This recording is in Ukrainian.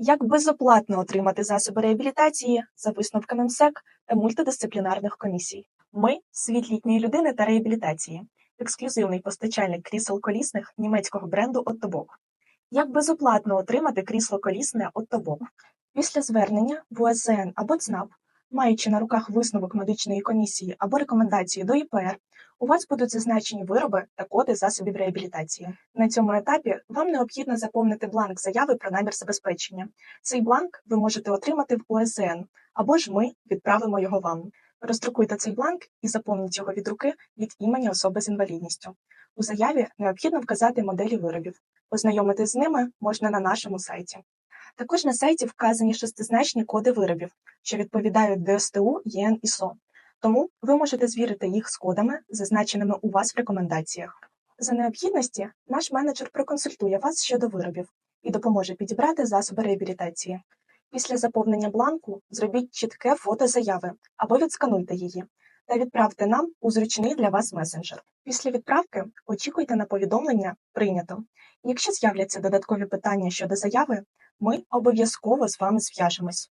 Як безоплатно отримати засоби реабілітації за висновками МСЕК та мультидисциплінарних комісій? Ми світ літньої людини та реабілітації, ексклюзивний постачальник крісел колісних німецького бренду Оттобок. Як безоплатно отримати крісло колісне Оттобок? Після звернення в УСН або ЦНАП, маючи на руках висновок медичної комісії або рекомендації до ІПР, у вас будуть зазначені вироби та коди засобів реабілітації. На цьому етапі вам необхідно заповнити бланк заяви про намір забезпечення. Цей бланк ви можете отримати в УСЗН, або ж ми відправимо його вам. Роздрукуйте цей бланк і заповніть його від руки від імені особи з інвалідністю. У заяві необхідно вказати моделі виробів. Ознайомитись з ними можна на нашому сайті. Також на сайті вказані шестизначні коди виробів, що відповідають ДСТУ, ЄН і СО. Тому ви можете звірити їх з кодами, зазначеними у вас в рекомендаціях. За необхідності наш менеджер проконсультує вас щодо виробів і допоможе підібрати засоби реабілітації. Після заповнення бланку зробіть чітке фото заяви або відскануйте її та відправте нам у зручний для вас месенджер. Після відправки очікуйте на повідомлення Прийнято. Якщо з'являться додаткові питання щодо заяви, ми обов'язково з вами зв'яжемось.